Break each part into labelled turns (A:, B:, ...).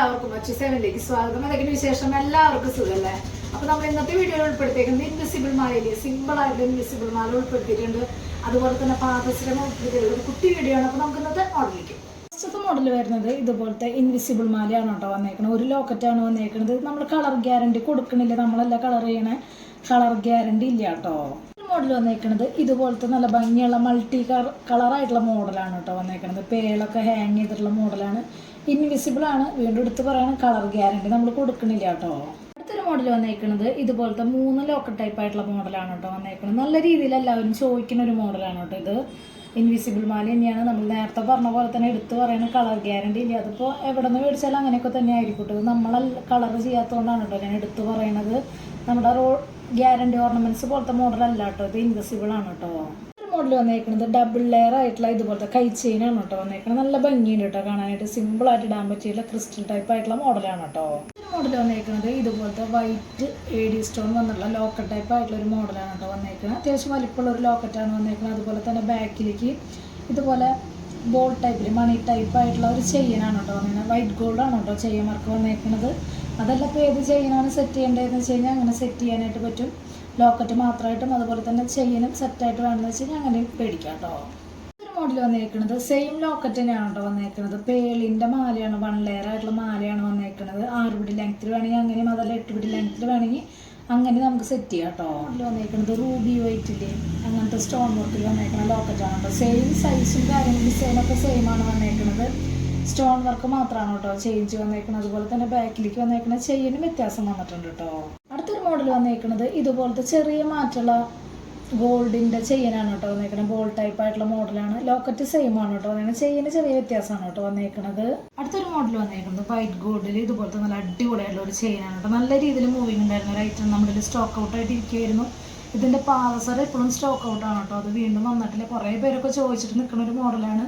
A: എല്ലാവർക്കും അച്ചു സ്വാഗതം. അതൊക്കെ വിശേഷം? എല്ലാവർക്കും സുഖമല്ലേ അപ്പൊ നമ്മൾ ഇന്നത്തെ വീഡിയോയിൽ ഉൾപ്പെടുത്തിയിരിക്കുന്നത് ഇൻവിസിബിൾ മാലയിൽ സിമ്പിൾ ആയിട്ട് ഇൻവിസിബിൾ മാല ഉൾപ്പെടുത്തിയിട്ടുണ്ട്. അതുപോലെ തന്നെ പാദശ്രമം ഉൾപ്പെടുത്തിയിട്ടുണ്ട് ഒരു കുട്ടി വീഡിയോ ആണ്. അപ്പൊ നമുക്ക് ഇന്നത്തെ മോഡലിലേക്ക് ഫസ്റ്റത്തെ മോഡൽ വരുന്നത് ഇതുപോലത്തെ ഇൻവിസിബിൾ മാലയാണ് കേട്ടോ വന്നേക്കുന്നത് ഒരു ലോക്കറ്റാണ് വന്നേക്കുന്നത് നമ്മൾ കളർ ഗ്യാരണ്ടി കൊടുക്കണില്ല. നമ്മളല്ല കളർ ചെയ്യണേ. കളർ ഗ്യാരണ്ടി ഇല്ല കേട്ടോ. മോഡൽ വന്നേക്കുന്നത് ഇതുപോലത്തെ നല്ല ഭംഗിയുള്ള മൾട്ടി കളറായിട്ടുള്ള മോഡലാണ് കേട്ടോ വന്നേക്കുന്നത് പേളൊക്കെ ഹാങ് ചെയ്തിട്ടുള്ള മോഡലാണ്. ഇൻവിസിബിൾ ആണ്. വീണ്ടും എടുത്ത് പറയണം കളർ ഗ്യാരണ്ടി നമ്മൾ കൊടുക്കണില്ല കേട്ടോ. അടുത്തൊരു മോഡൽ വന്നേക്കുന്നത് ഇതുപോലത്തെ മൂന്ന് ലോക്കൽ ടൈപ്പ് ആയിട്ടുള്ള മോഡലാണ് കേട്ടോ വന്നേക്കുന്നത് നല്ല രീതിയിൽ എല്ലാവരും ചോദിക്കുന്ന ഒരു മോഡലാണ് കേട്ടോ ഇത്. ഇൻവിസിബിൾ മാല തന്നെയാണ്. നമ്മൾ നേരത്തെ പറഞ്ഞ പോലെ തന്നെ എടുത്തു പറയുന്ന കളർ ഗ്യാരണ്ടി ഇല്ല. അതിപ്പോൾ എവിടെ നിന്ന് മേടിച്ചാലും അങ്ങനെയൊക്കെ തന്നെ ആയിരിക്കും നമ്മൾ കളർ ചെയ്യാത്തതുകൊണ്ടാണ് കേട്ടോ ഞാൻ എടുത്തു പറയുന്നത് നമ്മുടെ റോ ഗ്യാരണ്ടി ഓർണമെന്റ്സ് പോലത്തെ മോഡൽ അല്ല കേട്ടോ. ഇത് ഇൻവെസിബിൾ ആണ് കേട്ടോ. മോഡൽ വന്നേക്കുന്നത് ഡബിൾ ലെയർ ആയിട്ടുള്ള ഇതുപോലത്തെ കൈ ചെയിൻ ആണ് കേട്ടോ വന്നേക്കുന്നത് നല്ല ഭംഗിയുണ്ട് കേട്ടോ കാണാനായിട്ട്. സിമ്പിൾ ആയിട്ട് ഇടാൻ പറ്റിയുള്ള ക്രിസ്റ്റൽ ടൈപ്പ് ആയിട്ടുള്ള മോഡലാണ് കേട്ടോ. മോഡൽ വന്നേക്കുന്നത് ഇതുപോലത്തെ വൈറ്റ് എ ഡി സ്റ്റോൺ വന്നിട്ടുള്ള ലോക്കറ്റ് ടൈപ്പ് ആയിട്ടുള്ള ഒരു മോഡലാണ് കേട്ടോ വന്നേക്കുന്നത് അത്യാവശ്യം വലിപ്പമുള്ള ഒരു ലോക്കറ്റാണ് വന്നേക്കുന്നത് അതുപോലെ തന്നെ ബാക്കിലേക്ക് ഇതുപോലെ ബോൾ ടൈപ്പിൽ മണി ടൈപ്പ് ആയിട്ടുള്ള ഒരു ചെയിനാണ് കേട്ടോ വന്നേക്കുന്നത് വൈറ്റ് ഗോൾഡ് ആണ് കേട്ടോ ചെയിൻ വർക്ക് വന്നേക്കുന്നത് അതല്ല ഇപ്പോൾ ഏത് ചെയിനാണ് സെറ്റ് ചെയ്യേണ്ടതെന്ന് വെച്ച് കഴിഞ്ഞാൽ അങ്ങനെ സെറ്റ് ചെയ്യാനായിട്ട് പറ്റും. ലോക്കറ്റ് മാത്രമായിട്ടും അതുപോലെ തന്നെ ചെയിനും സെറ്റായിട്ട് വേണമെന്ന് വെച്ച് കഴിഞ്ഞാൽ അങ്ങനെ പേടിക്കാം കേട്ടോ മോഡൽ വന്നേക്കുന്നത് സെയിം ലോക്കറ്റ് തന്നെയാണ് കേട്ടോ വന്നേക്കുന്നത് പേളിന്റെ മാലയാണ് വൺ ലെയർ ആയിട്ടുള്ള മാലയാണ് വന്നേക്കുന്നത് ആറ് പിടി ലെങ്ത്തിൽ വേണമെങ്കിൽ അങ്ങനെയും അതല്ല എട്ട് പിടി ലെങ്ത്തിൽ വേണമെങ്കിൽ അങ്ങനെ നമുക്ക് സെറ്റ് ചെയ്യാം കേട്ടോ. വന്നേക്കുന്നത് റൂബി വൈറ്റിന്റെ അങ്ങനത്തെ സ്റ്റോൺ വർക്കിൽ വന്നേക്കുന്ന ലോക്കറ്റാണ് സെയിം സൈസും കാര്യങ്ങളും ഡിസൈനൊക്കെ സെയിം ആണ് വന്നേക്കുന്നത് സ്റ്റോൺ വർക്ക് മാത്രമാണ് കേട്ടോ ചേഞ്ച് വന്നേക്കുന്നത് അതുപോലെ തന്നെ ബാക്കിലേക്ക് വന്നേക്കുന്ന ചെയിനും വ്യത്യാസം വന്നിട്ടുണ്ട് കേട്ടോ അടുത്തൊരു മോഡൽ വന്നേക്കുന്നത് ഇതുപോലത്തെ ചെറിയ മാറ്റുള്ള ഗോൾഡിന്റെ ചെയിനാണ് കേട്ടോ വന്നേക്കണത്. ബോൾ ടൈപ്പ് ആയിട്ടുള്ള മോഡലാണ് ലോക്കറ്റ് സെയിം ആണ് കേട്ടോ വന്നേക്കണത്. ചെയിന് ചെറിയ വ്യത്യാസമാണ് കേട്ടോ വന്നേക്കണത്. അടുത്തൊരു മോഡൽ വന്നേക്കുന്നത് വൈറ്റ് ഗോൾഡിൽ ഇതുപോലത്തെ നല്ല അടിപൊളിയായിട്ടുള്ള ഒരു ചെയിനാണ് കേട്ടോ. നല്ല രീതിയിൽ മൂവിങ് ഉണ്ടായിരുന്ന ഒരു ഐറ്റം നമ്മുടെ സ്റ്റോക്ക് ഔട്ട് ആയിട്ട് ഇരിക്കുമായിരുന്നു ഇതിന്റെ പാദസരം എപ്പോഴും സ്റ്റോക്ക് ഔട്ട് ആണ് കേട്ടോ. അത് വീണ്ടും വന്നിട്ടില്ല. കുറേ പേരൊക്കെ ചോദിച്ചിട്ട് നിൽക്കുന്ന ഒരു മോഡലാണ്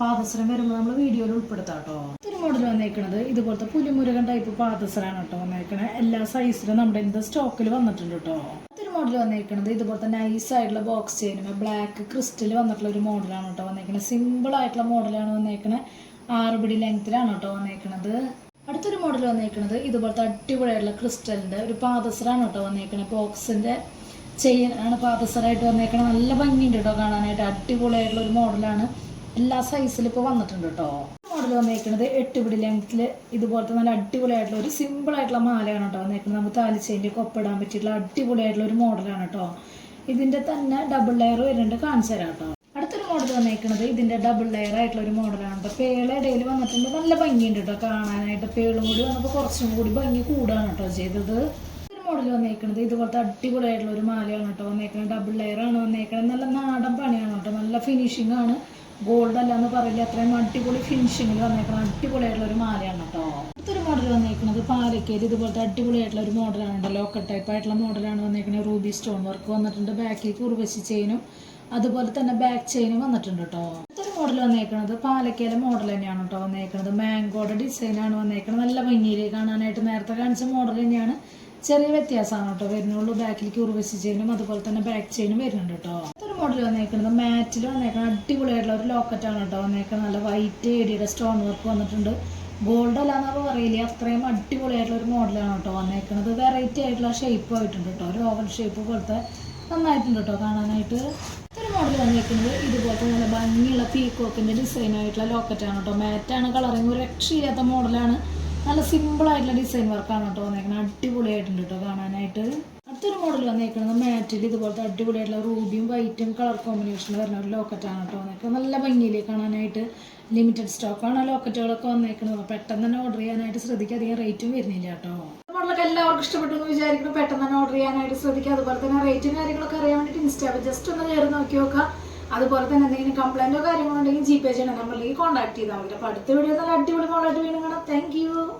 A: പാദസരം വരുമ്പോൾ നമ്മൾ വീഡിയോയിൽ ഉൾപ്പെടുത്താം കേട്ടോ. ഒരു മോഡൽ വന്നേക്കുന്നത് ഇതുപോലത്തെ പുലിമുരുകൻ ടൈപ്പ് പാദസരാണ് കേട്ടോ വന്നേക്കണേ എല്ലാ സൈസിലും നമ്മുടെ ഇത് സ്റ്റോക്കിൽ വന്നിട്ടുണ്ട് കേട്ടോ. മോഡൽ വന്നിരിക്കുന്നത് ഇതുപോലത്തെ നൈസ് ആയിട്ടുള്ള ബോക്സ് ചെയിനും ബ്ലാക്ക് ക്രിസ്റ്റൽ വന്നിട്ടുള്ള ഒരു മോഡലാണ് കേട്ടോ വന്നേക്കുന്നത് സിമ്പിൾ ആയിട്ടുള്ള മോഡലാണ് വന്നിരിക്കുന്നത് ആറ് പിടി ലെങ്ത്തിലാണ് കേട്ടോ വന്നിരിക്കുന്നത് അടുത്തൊരു മോഡൽ വന്നേക്കുന്നത് ഇതുപോലത്തെ അടിപൊളിയായിട്ടുള്ള ക്രിസ്റ്റലിന്റെ ഒരു പാദസറാണ് കേട്ടോ വന്നിരിക്കുന്നത് ബോക്സിന്റെ ചെയിൻ ആണ് പാദസറായിട്ട് വന്നിരിക്കുന്നത് നല്ല ഭംഗിയുണ്ട് കേട്ടോ കാണാനായിട്ട്. അടിപൊളിയായിട്ടുള്ള ഒരു മോഡലാണ് എല്ലാ സൈസിലും ഇപ്പോൾ വന്നിട്ടുണ്ട് കേട്ടോ. മോഡൽ വന്നേക്കുന്നത് എട്ട് പിടി ലെങ്ത്തിൽ ഇതുപോലത്തെ നല്ല അടിപൊളിയായിട്ടുള്ള ഒരു സിമ്പിൾ ആയിട്ടുള്ള മാലയാണ് കേട്ടോ വന്നേക്കുന്നത്. നമുക്ക് താലിച്ചേന്റെ ഒപ്പിടാൻ പറ്റിയിട്ടുള്ള അടിപൊളിയായിട്ടുള്ള ഒരു മോഡലാണ് കേട്ടോ. ഇതിന്റെ തന്നെ ഡബിൾ ലെയർ വരുന്നുണ്ട് കാണിച്ചു തരാം കേട്ടോ. അടുത്തൊരു മോഡൽ വന്നേക്കുന്നത് ഇതിന്റെ ഡബിൾ ലെയർ ആയിട്ടുള്ള ഒരു മോഡലാണ് കേട്ടോ. പേള ഇടയിൽ വന്നിട്ടുണ്ട്. നല്ല ഭംഗിയുണ്ട് കേട്ടോ കാണാനായിട്ട്. പേളും കൂടി വന്നപ്പോൾ കുറച്ചും കൂടി ഭംഗി കൂടാണ് കേട്ടോ ചെയ്തത്. മോഡൽ വന്നേക്കുന്നത് ഇതുപോലത്തെ അടിപൊളിയായിട്ടുള്ള ഒരു മാലയാണ് കേട്ടോ വന്നേക്കുന്നത്. ഡബിൾ ലെയർ ആണ് വന്നേക്കുന്നത്. നല്ല നാടൻ പണിയാണ് കേട്ടോ. നല്ല ഫിനിഷിംഗ് ആണ്. ഗോൾഡ് അല്ല എന്ന് പറയില്ല. അത്രയും അടിപൊളി ഫിനിഷിങ്ങിൽ വന്നേക്കണം അടിപൊളിയായിട്ടുള്ള ഒരു മാലയാണ് കേട്ടോ അടുത്തൊരു മോഡൽ വന്നേക്കുന്നത് പാലക്കേരി ഇതുപോലത്തെ അടിപൊളിയായിട്ടുള്ള ഒരു മോഡലാണ് കേട്ടോ ലോക്കൽ ടൈപ്പ് ആയിട്ടുള്ള മോഡലാണ് വന്നേക്കുന്നത് റൂബി സ്റ്റോൺ വർക്ക് വന്നിട്ടുണ്ട്. ബാക്കിൽ കുറുവശി ചെയിനും അതുപോലെ തന്നെ ബാക്ക് ചെയിനും വന്നിട്ടുണ്ട് കേട്ടോ അടുത്തൊരു മോഡൽ വന്നേക്കുന്നത് പാലക്കേല മോഡൽ തന്നെയാണ് കേട്ടോ വന്നേക്കുന്നത് മാംഗോയുടെ ഡിസൈനാണ് വന്നേക്കുന്നത് നല്ല ഭംഗിയിൽ കാണാനായിട്ട് നേരത്തെ കാണിച്ച മോഡൽ തന്നെയാണ്. ചെറിയ വ്യത്യാസമാണ് കേട്ടോ വരുന്നുള്ളൂ. ബാക്കിലേക്ക് ഉർവശി ചെയിനും അതുപോലെ തന്നെ ബാക്ക് ചെയിനും വരുന്നുണ്ട് കേട്ടോ മോഡൽ വന്നേക്കുന്നത് മാറ്റിൽ വന്നേക്കുന്നത് അടിപൊളിയായിട്ടുള്ള ഒരു ലോക്കറ്റാണ് കേട്ടോ വന്നേക്കുന്നത് നല്ല വൈറ്റ് ഏരിയയുടെ സ്റ്റോൺ വർക്ക് വന്നിട്ടുണ്ട്. ഗോൾഡ് അല്ലാന്നൊക്കെ പറയില്ല അത്രയും അടിപൊളിയായിട്ടുള്ള ഒരു മോഡലാണ് കേട്ടോ വന്നേക്കുന്നത് വെറൈറ്റി ആയിട്ടുള്ള ഷേപ്പ് ആയിട്ടുണ്ട് കേട്ടോ. ഒരു ഓവൽ ഷേപ്പ് പോലത്തെ നന്നായിട്ടുണ്ട് കേട്ടോ കാണാനായിട്ട്. ഒരു മോഡൽ വന്നേക്കുന്നത് ഇതുപോലത്തെ നല്ല ഭംഗിയുള്ള പീക്കോക്കിന്റെ ഡിസൈൻ ആയിട്ടുള്ള ലോക്കറ്റാണ് കേട്ടോ. മാറ്റാണ് കളറിങ് ഒരു രക്ഷയില്ലാത്ത മോഡലാണ് നല്ല സിമ്പിൾ ആയിട്ടുള്ള ഡിസൈൻ വർക്കാണ് കേട്ടോ വന്നേക്കുന്നത് അടിപൊളിയായിട്ടുണ്ട് കേട്ടോ കാണാനായിട്ട്. അടുത്തൊരു മോഡൽ വന്നേക്കുന്നത് മാറ്റിൽ ഇതുപോലത്തെ അടിപൊളിയായിട്ടുള്ള റൂബിയും വൈറ്റും കളർ കോമ്പിനേഷൻ വരുന്ന ഒരു ലോക്കറ്റാണ് കേട്ടോ വന്നേക്കുന്നത് നല്ല ഭംഗിയിൽ കാണാനായിട്ട് ലിമിറ്റഡ് സ്റ്റോക്കാണ് ലോക്കറ്റുകളൊക്കെ വന്നേക്കുന്നത് പെട്ടെന്ന് തന്നെ ഓർഡർ ചെയ്യാനായിട്ട് ശ്രദ്ധിക്കുക അധികം റേറ്റും വരുന്നില്ല കേട്ടോ. മോഡലൊക്കെ എല്ലാവർക്കും ഇഷ്ടപ്പെട്ടു എന്ന് വിചാരിക്കുന്നു. പെട്ടെന്ന് തന്നെ ഓർഡർ ചെയ്യാനായിട്ട് ശ്രദ്ധിക്കുക അതുപോലെ തന്നെ റേറ്റും കാര്യങ്ങളൊക്കെ അറിയാൻ വേണ്ടിയിട്ട് ഇൻസ്റ്റാ ജസ്റ്റ് ഒന്ന് കയറി നോക്കി നോക്കുക അതുപോലെ തന്നെ എന്തെങ്കിലും കംപ്ലൈന്റോ കാര്യങ്ങളോ ഉണ്ടെങ്കിൽ ജി പേ ചെയ്യണം നമ്മളിലേക്ക് കോൺടാക്ട് ചെയ്താൽ മതി. അപ്പോൾ അടുത്ത വീഡിയോ നല്ല അടിപൊളി മോളായിട്ട് വീണ്ടും കാണാം. താങ്ക്